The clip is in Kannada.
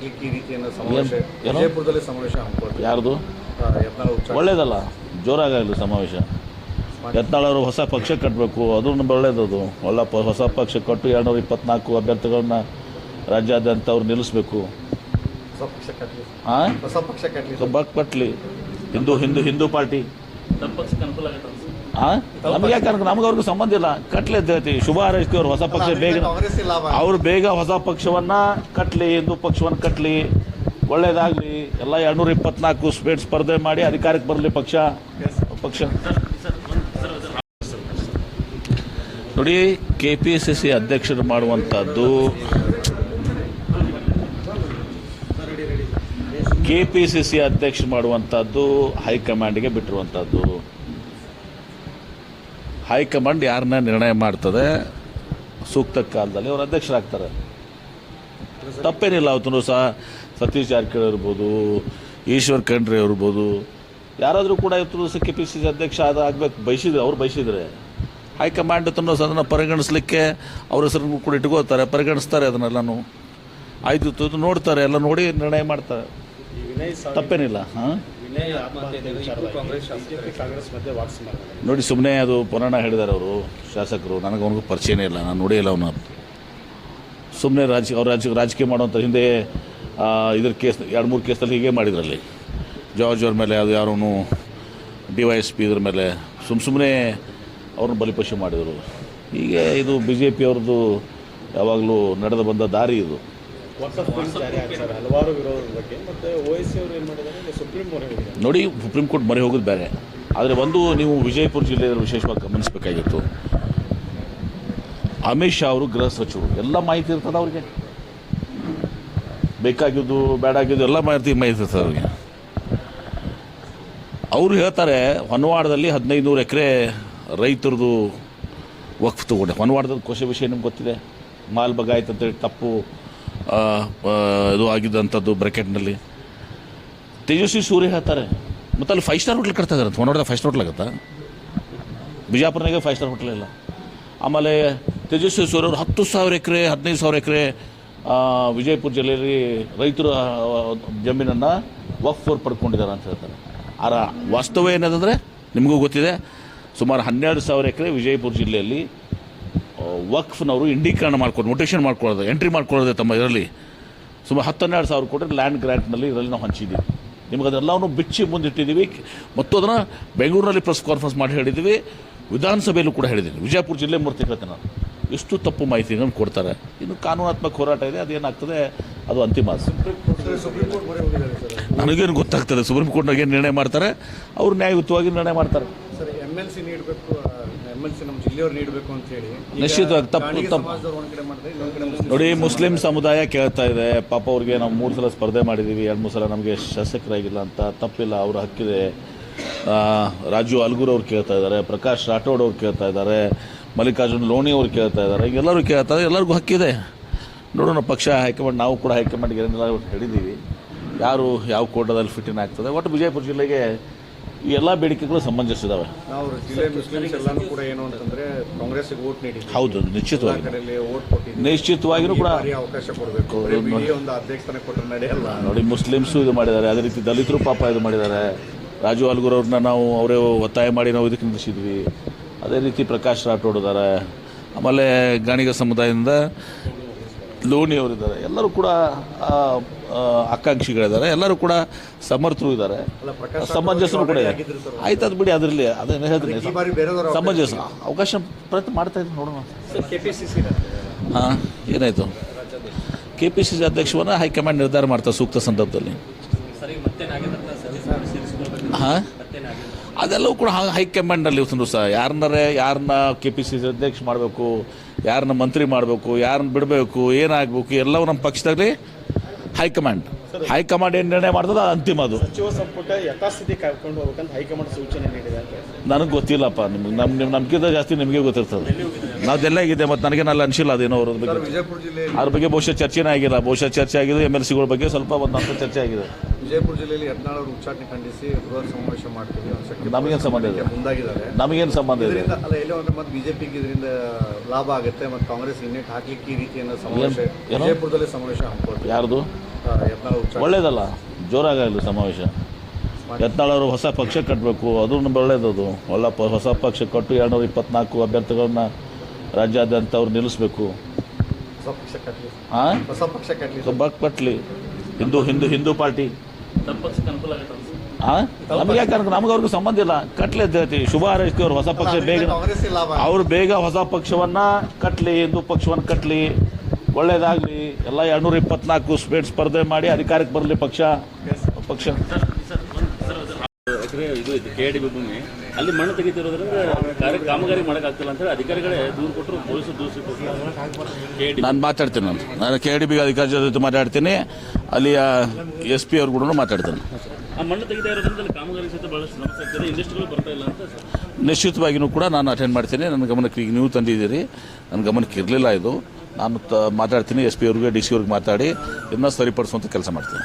ಹಾಕ್ಲಿಕ್ಕೆ ಈ ರೀತಿಯನ್ನು ಸಮಾವೇಶ ಏನು? ವಿಜಯಪುರದಲ್ಲಿ ಸಮಾವೇಶ ಹಮ್ಮಿಕೊಳ್ತೀವಿ. ಯಾರ್ದು? ಒಳ್ಳೇದಲ್ಲ ಜೋರಾಗಲಿ ಸಮಾವೇಶ. ಯತ್ನಾಳವರು ಹೊಸ ಪಕ್ಷ ಕಟ್ಟಬೇಕು ಅದನ್ನು ಒಳ್ಳೇದದು. ಒಳ್ಳೆ ಪ ಹೊಸ ಪಕ್ಷ ಕಟ್ಟು ಎರಡುನೂರ ಇಪ್ಪತ್ನಾಲ್ಕು ಅಭ್ಯರ್ಥಿಗಳನ್ನ ರಾಜ್ಯಾದ್ಯಂತ ಅವ್ರು ನಿಲ್ಲಿಸ್ಬೇಕು. ಕಟ್ಟಲಿ ಹಾಂ ಹೊಸ ಪಕ್ಷ ಕಟ್ಟಲಿ ಹಿಂದೂ ಹಿಂದೂ ಹಿಂದೂ ಪಾರ್ಟಿ. ಹಾಂ ನಮ್ಗೆ ಯಾಕಂದ್ರೆ ನಮ್ಗೆ ಅವ್ರಿಗೆ ಸಂಬಂಧ ಇಲ್ಲ. ಕಟ್ಲಿ ಅಂತ ಹೇಳ್ತೀವಿ ಶುಭ ಹಾರೈಸ್ತೀವಿ ಅವ್ರು ಹೊಸ ಪಕ್ಷ ಬೇಗ ಅವ್ರು ಬೇಗ ಹೊಸ ಪಕ್ಷವನ್ನ ಕಟ್ಲಿ ಹಿಂದೂ ಪಕ್ಷವನ್ನ ಕಟ್ಲಿ ಒಳ್ಳೇದಾಗ್ಲಿ. ಎಲ್ಲ ಎರಡ್ನೂರ ಇಪ್ಪತ್ನಾಲ್ಕು ಸ್ಪೇಟ್ ಸ್ಪರ್ಧೆ ಮಾಡಿ ಅಧಿಕಾರಕ್ಕೆ ಬರಲಿ ಪಕ್ಷ. ಪಕ್ಷ. ನೋಡಿ ಕೆ ಪಿ ಸಿ ಸಿ ಅಧ್ಯಕ್ಷರು ಮಾಡುವಂಥದ್ದು ಕೆ ಪಿ ಸಿ ಸಿ ಅಧ್ಯಕ್ಷರು ಮಾಡುವಂಥದ್ದು ಹೈಕಮಾಂಡ್ಗೆ ಬಿಟ್ಟಿರುವಂಥದ್ದು. ಹೈಕಮಾಂಡ್ ಯಾರನ್ನ ನಿರ್ಣಯ ಮಾಡ್ತದೆ? ಸೂಕ್ತ ಕಾಲದಲ್ಲಿ ಅವರು ಅಧ್ಯಕ್ಷರಾಗ್ತಾರೆ. ತಪ್ಪೇನಿಲ್ಲ ಅವತ್ತು ಸಹ ಸತೀಶ್ ಜಾರಕಿಹೊಳಿ ಇರ್ಬೋದು, ಈಶ್ವರ್ ಖಂಡ್ರೆ ಇರ್ಬೋದು. ಯಾರಾದರೂ ಕೂಡ ಇವತ್ತು ಸಹ ಕೆ ಪಿ ಸಿ ಸಿ ಅಧ್ಯಕ್ಷ ಆದ ಆಗ್ಬೇಕು, ಬಯಸಿದ್ರೆ, ಅವ್ರು ಬಯಸಿದ್ರೆ. ಹೈಕಮಾಂಡ್ ತನ್ನ ಅದನ್ನು ಪರಿಗಣಿಸ್ಲಿಕ್ಕೆ ಅವ್ರ ಹೆಸರನ್ನು ಕೂಡ ಇಟ್ಕೋತಾರೆ ಪರಿಗಣಿಸ್ತಾರೆ ಅದನ್ನೆಲ್ಲನೂ. ಆಯ್ತು ನೋಡ್ತಾರೆ, ಎಲ್ಲ ನೋಡಿ ನಿರ್ಣಯ ಮಾಡ್ತಾರೆ. ತಪ್ಪೇನಿಲ್ಲ, ಹಾಂ? ಕಾಂಗ್ರೆಸ್ ಮಧ್ಯೆ ವಾಕ್ಸ್ ಮಾಡ್ತಾರೆ. ನೋಡಿ ಸುಮ್ಮನೆ ಅದು ಪುರಾಣ ಹೇಳಿದ್ದಾರೆ ಅವರು ಶಾಸಕರು. ನನಗೆ ಅವನಿಗೂ ಪರಿಚಯನೇ ಇಲ್ಲ ನಾನು ನೋಡೇ ಇಲ್ಲ ಅವನ ಸುಮ್ಮನೆ ರಾಜಕೀಯ ಅವ್ರ ರಾಜ ರಾಜಕೀಯ ಮಾಡುವಂಥ ಹಿಂದೆ ಆ, ಇದ್ರ ಕೇಸ್ ಎರಡು ಮೂರು ಕೇಸಲ್ಲಿ ಹೀಗೆ ಮಾಡಿದ್ರಲ್ಲಿ. ಜಾರ್ಜ್ ಅವ್ರ ಮೇಲೆ ಅದು ಯಾರೂ ಡಿ ವೈ ಎಸ್ ಪಿ ಇದ್ರ ಮೇಲೆ ಸುಮ್ಮ ಸುಮ್ಮನೆ ಅವ್ರನ್ನ ಬಲಿಪಶು ಮಾಡಿದರು. ಹೀಗೆ ಇದು ಬಿ ಜೆ ಪಿ ಅವ್ರದ್ದು ಯಾವಾಗಲೂ ನಡೆದು ಬಂದ ದಾರಿ ಇದು. ನೋಡಿ ಸುಪ್ರೀಂ ಕೋರ್ಟ್ ಮೊರೆ ಹೋಗೋದು ಬೇರೆ. ಆದರೆ ಒಂದು ನೀವು ವಿಜಯಪುರ ಜಿಲ್ಲೆಯಲ್ಲಿ ವಿಶೇಷವಾಗಿ ಗಮನಿಸಬೇಕಾಗಿತ್ತು. ಅಮಿತ್ ಶಾ ಅವರು ಗೃಹ ಸಚಿವರು. ಎಲ್ಲ ಮಾಹಿತಿ ಇರ್ತದೆ ಅವ್ರಿಗೆ? ಬೇಕಾಗಿದ್ದು ಬೇಡಾಗಿದ್ದು ಎಲ್ಲ ಮಾಹಿತಿ ಮಾಹಿತಿ ಇರ್ತದೆ ಅವ್ರಿಗೆ. ಅವರು ಹೇಳ್ತಾರೆ ಹೊನ್ವಾಡದಲ್ಲಿ ಹದಿನೈದು ನೂರು ಎಕರೆ ರೈತರದು ವಕ್ಫ್ ತಗೊಂಡೆ. ಹೊನ್ವಾಡದ ಕೋಶ ವಿಷಯ ನಿಮ್ಗೆ ಗೊತ್ತಿದೆ? ಮಾಲ್ ಬಗಾಯ್ತು ಅಂತೇಳಿ ತಪ್ಪು ಇದು ಆಗಿದ್ದಂಥದ್ದು ಬ್ರೆಕೆಟ್ನಲ್ಲಿ. ತೇಜಸ್ವಿ ಸೂರ್ಯ ಹೇಳ್ತಾರೆ, ಮತ್ತು ಅಲ್ಲಿ ಫೈವ್ ಸ್ಟಾರ್ ಹೋಟ್ಲ್ ಕಟ್ತಾ ಇದಾರೆ ನೋಡಿದ ಫೈವ್ ಸ್ಟಾರ್ ಹೋಟ್ಲ್ ಆಗುತ್ತಾ? ಬಿಜಾಪುರನಾಗೆ ಫೈವ್ ಸ್ಟಾರ್ ಹೋಟ್ಲ್ ಇಲ್ಲ. ಆಮೇಲೆ ತೇಜಸ್ವಿ ಸೂರ್ಯ ಅವರು ಹತ್ತು ಸಾವಿರ ಎಕರೆ, ಹದಿನೈದು ಸಾವಿರ ಎಕರೆ ವಿಜಯಪುರ ಜಿಲ್ಲೆಯಲ್ಲಿ ರೈತರು ಜಮೀನನ್ನು ವಕ್ಫ್ ಅವ್ರು ಪಡ್ಕೊಂಡಿದ್ದಾರೆ ಅಂತ ಹೇಳ್ತಾರೆ. ಆರ, ವಾಸ್ತವ ಏನದಂದರೆ, ನಿಮಗೂ ಗೊತ್ತಿದೆ, ಸುಮಾರು ಹನ್ನೆರಡು ಸಾವಿರ ಎಕರೆ ವಿಜಯಪುರ ಜಿಲ್ಲೆಯಲ್ಲಿ ವಕ್ಫ್ನವರು ಇಂಡೀಕರಣ ಮಾಡ್ಕೊಂಡು ಮೋಟೇಷನ್ ಮಾಡ್ಕೊಳ್ಳೋದು ಎಂಟ್ರಿ ಮಾಡ್ಕೊಳ್ಳೋದು ತಮ್ಮ ಇದರಲ್ಲಿ. ಸುಮಾರು ಹತ್ತೆರಡು ಸಾವಿರ ಕೋಟಿ ಲ್ಯಾಂಡ್ ಗ್ರ್ಯಾಂಟ್ನಲ್ಲಿ ಇದರಲ್ಲಿ ನಾವು ಹಂಚಿದ್ದೀವಿ ನಿಮಗೆ ಅದೆಲ್ಲವನ್ನು ಬಿಚ್ಚಿ ಮುಂದಿಟ್ಟಿದ್ದೀವಿ ಮತ್ತು ಅದನ್ನು ಬೆಂಗಳೂರಿನಲ್ಲಿ ಪ್ರೆಸ್ ಕಾನ್ಫರೆನ್ಸ್ ಮಾಡಿ ಹೇಳಿದ್ದೀವಿ ವಿಧಾನಸಭೆಯಲ್ಲೂ ಕೂಡ ಹೇಳಿದ್ದೀನಿ ವಿಜಯಪುರ ಜಿಲ್ಲೆ ಮೂರ್ತಿ ಹೇಳ್ತೇನೆ ನಾನು. ಎಷ್ಟು ತಪ್ಪು ಮಾಹಿತಿಗಳನ್ನು ಕೊಡ್ತಾರೆ. ಇನ್ನು ಕಾನೂನಾತ್ಮಕ ಹೋರಾಟ ಇದೆ. ಅದೇನಾಗ್ತದೆ? ಅದು ಅಂತಿಮ ನನಗೇನು ಗೊತ್ತಾಗ್ತದೆ? ಸುಪ್ರೀಂ ಕೋರ್ಟ್ನಾಗ ಏನು ನಿರ್ಣಯ ಮಾಡ್ತಾರೆ? ಅವರು ನ್ಯಾಯಯುತವಾಗಿ ನಿರ್ಣಯ ಮಾಡ್ತಾರೆ. ಸರ್ ಎಂ ಎಲ್ ಸಿ ನೀಡಬೇಕು ಎಂ ಎಲ್ ಸಿ ನಮ್ಮ ಜಿಲ್ಲೆಯವ್ರು ನೀಡಬೇಕು ಅಂತ ಹೇಳಿ. ಈಗ ನಿಶ್ಚಿತವಾಗಿ ತಪ್ಪು- ಗಾಣಿಗ ತಪ್ಪು. ಸಮಾಜದವ್ರು ಒಂದ್ ಕಡೆ ಮಾಡ್ತಾರೆ ಇನ್ನೊಂದ್ ಕಡೆ ಮುಸ್ಲಿಂ ನೋಡಿ ಮುಸ್ಲಿಂ ಸಮುದಾಯ ಕೇಳ್ತಾ ಇದೆ ಪಾಪ ಅವ್ರಿಗೆ ನಾವು ಮೂರು ಸಲ ಸ್ಪರ್ಧೆ ಮಾಡಿದ್ದೀವಿ ಎರಡು ಮೂರು ಸಲ ನಮಗೆ ಶಾಸಕರಾಗಿಲ್ಲ ಅಂತ ತಪ್ಪಿಲ್ಲ ಅವ್ರ ಹಕ್ಕಿದೆ. ಆ, ರಾಜು ಅಲ್ಗೂರ್ ಅವ್ರು ಕೇಳ್ತಾ ಇದ್ದಾರೆ ಪ್ರಕಾಶ್ ರಾಠೋಡ್ ಅವ್ರು ಕೇಳ್ತಾ ಇದ್ದಾರೆ ಮಲ್ಲಿಕಾರ್ಜುನ್ ಲೋಣಿ ಅವ್ರು ಕೇಳ್ತಾ ಇದ್ದಾರೆ ಎಲ್ಲರೂ ಕೇಳ್ತಾ ಇದ್ದಾರೆ ಎಲ್ಲರಿಗೂ ಹಕ್ಕಿದೆ ನೋಡೋಣ ಪಕ್ಷ ಹೈಕಮಾಂಡ್ ನಾವು ಕೂಡ ಹೈಕಮಾಂಡ್ಗೆ ಏನೆಲ್ಲ ಹೇಳಿದ್ದೀವಿ ಯಾರು ಯಾವ ಕೋಟದಲ್ಲಿ ಫಿಟ್ಟಿನ್ ಆಗ್ತದೆ? ಒಟ್ಟು ವಿಜಯಪುರ ಜಿಲ್ಲೆಗೆ ಈ ಎಲ್ಲ ಬೇಡಿಕೆಗಳು ಸಂಬಂಧಿಸಿದಾವೆ ನಾವು ಜಿಲ್ಲೆ ಮುಸ್ಲಿಮ್ಸ್ ಎಲ್ಲಾನು ಕೂಡ ಏನು ಅಂತಂದ್ರೆ ಕಾಂಗ್ರೆಸ್ಗೆ ವೋಟ್ ನೀಡಿ. ಹೌದು ನಿಶ್ಚಿತವಾಗಿ. ಕಡೆಯಲ್ಲಿ ವೋಟ್ ಕೊಟ್ಟಿದ್ವಿ ನಿಶ್ಚಿತವಾಗಿಯೂ ಕೂಡ ಬಾರಿ ಅವಕಾಶ ಕೊಡಬೇಕು. ಬರೀ ಒಂದು ಅಧ್ಯಕ್ಷತನ ಕೊಟ್ಟರೆ ನಡೆಯಲ್ಲ. ನೋಡಿ ಮುಸ್ಲಿಮ್ಸು ಇದು ಮಾಡಿದ್ದಾರೆ. ಅದೇ ರೀತಿ ದಲಿತರು ಪಾಪ ಇದು ಮಾಡಿದ್ದಾರೆ. ರಾಜು ಅಲ್ಗೂರ್ ಅವ್ರನ್ನ ನಾವು ಅವರೇ ಒತ್ತಾಯ ಮಾಡಿ ನಾವು ಇದಕ್ಕೆ ನಿಲ್ಲಿಸಿದ್ವಿ. ಅದೇ ರೀತಿ ಪ್ರಕಾಶ್ ರಾಠೋಡ್ ಇದ್ದಾರೆ. ಆಮೇಲೆ ಗಾಣಿಗ ಸಮುದಾಯದಿಂದ ಲೋಣಿ ಅವರಿದ್ದಾರೆ ಎಲ್ಲರೂ ಕೂಡ ಆಕಾಂಕ್ಷಿಗಳಿದ್ದಾರೆ. ಎಲ್ಲರೂ ಕೂಡ ಸಮರ್ಥರು ಇದ್ದಾರೆ. ಸಮಂಜಸರು ಕೂಡ ಇದೆ ಆಯ್ತದ ಬಿಡಿ ಅದರಲ್ಲಿ ಅದೇನು ಹೇಳ್ತೀನಿ. ಸಮಂಜಸ ಅವಕಾಶ ಪ್ರಯತ್ನ ಮಾಡ್ತಾ ಇದ್ದೀನಿ ನೋಡೋಣ. ಹಾಂ ಏನಾಯಿತು ಕೆ ಪಿ ಸಿ ಸಿ ಅಧ್ಯಕ್ಷವನ್ನು ಹೈಕಮಾಂಡ್ ನಿರ್ಧಾರ ಮಾಡ್ತಾರೆ ಸೂಕ್ತ ಸಂದರ್ಭದಲ್ಲಿ. ಹಾಂ? ಅದೆಲ್ಲವೂ ಕೂಡ ಹೈ- ಹೈಕಮಾಂಡ್ನಲ್ಲಿ ಇವತ್ತು ಸಹ ಯಾರನ್ನಾರೆ ಯಾರನ್ನ ಕೆ ಪಿ ಸಿ ಸಿ ಅಧ್ಯಕ್ಷ ಮಾಡಬೇಕು ಯಾರನ್ನ ಮಂತ್ರಿ ಮಾಡಬೇಕು ಯಾರನ್ನ ಬಿಡಬೇಕು ಏನಾಗಬೇಕು ಎಲ್ಲವೂ ನಮ್ಮ ಪಕ್ಷದಲ್ಲಿ ಹೈಕಮಾಂಡ್ ಹೈಕಮಾಂಡ್ ಏನು ನಿರ್ಣಯ ಮಾಡ್ತದೆ ಅದು ಅಂತಿಮ ಅದು. ಸಚಿವ ಸಂಪುಟ ಯಥಾಸ್ಥಿತಿ ಕಾಯ್ಕೊಂಡು ಹೋಗ್ಬೇಕಂತ ಹೈಕಮಾಂಡ್ ಸೂಚನೆ ನೀಡಿದೆ ನನಗೆ ಗೊತ್ತಿಲ್ಲಪ್ಪ. ನಿಮ್ಗೆ ನಮ್ಮ ನಿಮ್ಮ ನಮ್ಗಿಂತ ಜಾಸ್ತಿ ನಿಮಗೆ ಗೊತ್ತಿರ್ತದೆ. ನಾವ್ದೆಲ್ಲ ಇದೆ ಮತ್ತು ನನಗೇನಲ್ಲ ಅನಿಸಿಲ್ಲ ಅದೇನೋ ಅವ್ರ ಬಗ್ಗೆ. ಅದ್ರ ಬಗ್ಗೆ ಬಹುಶಃ ಚರ್ಚೆನೇ ಆಗಿಲ್ಲ. ಬಹುಶಃ ಚರ್ಚೆ ಆಗಿದೆ ಎಂ ಎಲ್ ಸಿಗಳ ಬಗ್ಗೆ ಸ್ವಲ್ಪ ಒಂದು ಅಂತ ಚರ್ಚೆ ಆಗಿದೆ. ವಿಜಯಪುರ ಜಿಲ್ಲೆಯಲ್ಲಿ ಯತ್ನಾಳ್ ಅವರು ಉಚ್ಚಾಟನೆ ಖಂಡಿಸಿ ಬೃಹತ್ ಸಮಾವೇಶ ಮಾಡ್ತೀವಿ ಶಕ್ತಿ ನಮಗೇನು ಸಂಬಂಧ ಇದೆ ಮುಂದಾಗಿದ್ದಾರೆ. ನಮಗೇನು ಸಂಬಂಧ ಇದೆ ಇದರಿಂದ ಅಲ್ಲ ಎಲ್ಲೋ ಅಂದ್ರೆ ಮತ್ತೆ ಬಿಜೆಪಿಗೆ ಇದರಿಂದ ಲಾಭ ಆಗುತ್ತೆ ಮತ್ತೆ ಕಾಂಗ್ರೆಸ್ ಇನ್ನೆಟ್ ಹಾಕ್ಲಿಕ್ಕೆ ಈ ರೀತಿಯನ್ನು ಸಮಾವೇಶ ಏನು? ವಿಜಯಪುರದಲ್ಲಿ ಸಮಾವೇಶ ಹಮ್ಮಿಕೊಳ್ತೀವಿ. ಯಾರ್ದು? ಯತ್ನಾಳ್ ಉತ್ಸಾಹ ಒಳ್ಳೇದಲ್ಲ ಜೋರಾಗಲಿ ಸಮಾವೇಶ. ಯತ್ನಾಳವರು ಹೊಸ ಪಕ್ಷ ಕಟ್ಟಬೇಕು ಅದು ಒಳ್ಳೇದದು. ಒಳ್ಳೆ ಪ ಹೊಸ ಪಕ್ಷ ಕಟ್ಟು ಎರಡುನೂರ ಇಪ್ಪತ್ನಾಲ್ಕು ಅಭ್ಯರ್ಥಿಗಳನ್ನ ರಾಜ್ಯಾದ್ಯಂತ ಅವ್ರು ನಿಲ್ಲಿಸ್ಬೇಕು. ಹೊಸ ಪಕ್ಷ ಕಟ್ಟಲಿ ಹಾಂ ಹೊಸ ಪಕ್ಷ ಕಟ್ಟಲಿ ಬಕ್ ಕಟ್ಟಲಿ ಹಿಂದೂ ಹಿಂದೂ ಹಿಂದೂ ಪಾರ್ಟಿ. ನಮಗೆ ಯಾಕೆ ನಮ್ಗೆ ಅವ್ರಿಗೆ ಸಂಬಂಧ ಇಲ್ಲ. ಕಟ್ಲಿ ಅಂತ ಹೇಳ್ತೀವಿ. ಶುಭ ಹಾರೈಸ್ತೀವಿ ಅವ್ರು ಹೊಸ ಪಕ್ಷ ಬೇಗ ಅವ್ರು ಬೇಗ ಹೊಸ ಪಕ್ಷವನ್ನ ಕಟ್ಲಿ ಹಿಂದೂ ಪಕ್ಷವನ್ನು ಕಟ್ಲಿ ಒಳ್ಳೇದಾಗ್ಲಿ. ಎಲ್ಲ ಎರಡ್ನೂರ ಇಪ್ಪತ್ನಾಲ್ಕು ಸ್ಪೇಟ್ ಸ್ಪರ್ಧೆ ಮಾಡಿ ಅಧಿಕಾರಕ್ಕೆ ಬರಲಿ ಪಕ್ಷ. ಪಕ್ಷ. ಇದು ಐತಿ ಕೆ ಡಿ ಬಿ ಭೂಮಿ. ಅಲ್ಲಿ ಮಣ್ಣು ತೆಗಿತಿರೋದ್ರಿಂದ ಕಾರ್ಯ ಕಾಮಗಾರಿ ಮಾಡೋಕ್ಕಾಗ್ತಿಲ್ಲ ಅಂತ ಹೇಳಿ ಅಧಿಕಾರಿಗಳೇ ದೂರು ಕೊಟ್ಟರು ಪೊಲೀಸರು ದೂರು ಸಿಕ್ಕಿದ್ರು ನಾನು ಮಾತಾಡ್ತೀನಿ ನಾನು. ನಾನು ಕೆ ಡಿ ಬಿ ಅಧಿಕಾರಿ ಜೊತೆ ಮಾತಾಡ್ತೀನಿ. ಅಲ್ಲಿಯ ಎಸ್ ಪಿ ಅವ್ರು ಕೂಡ ಮಾತಾಡ್ತಾನೆ ನಿಶ್ಚಿತವಾಗಿಯೂ ಕೂಡ ನಾನು ಅಟೆಂಡ್ ಮಾಡ್ತೀನಿ. ನನ್ನ ಗಮನಕ್ಕೆ ಈಗ ನೀವು ತಂದಿದ್ದೀರಿ. ನನ್ನ ಗಮನಕ್ಕೆ ಇರಲಿಲ್ಲ ಇದು. ನಾನು ತ ಮಾತಾಡ್ತೀನಿ. ಎಸ್ ಪಿ ಅವ್ರಿಗೆ ಡಿ ಸಿ ಅವ್ರಿಗೆ ಮಾತಾಡಿ ಇದನ್ನ ಸರಿಪಡಿಸುವಂಥ ಕೆಲಸ ಮಾಡ್ತೀನಿ.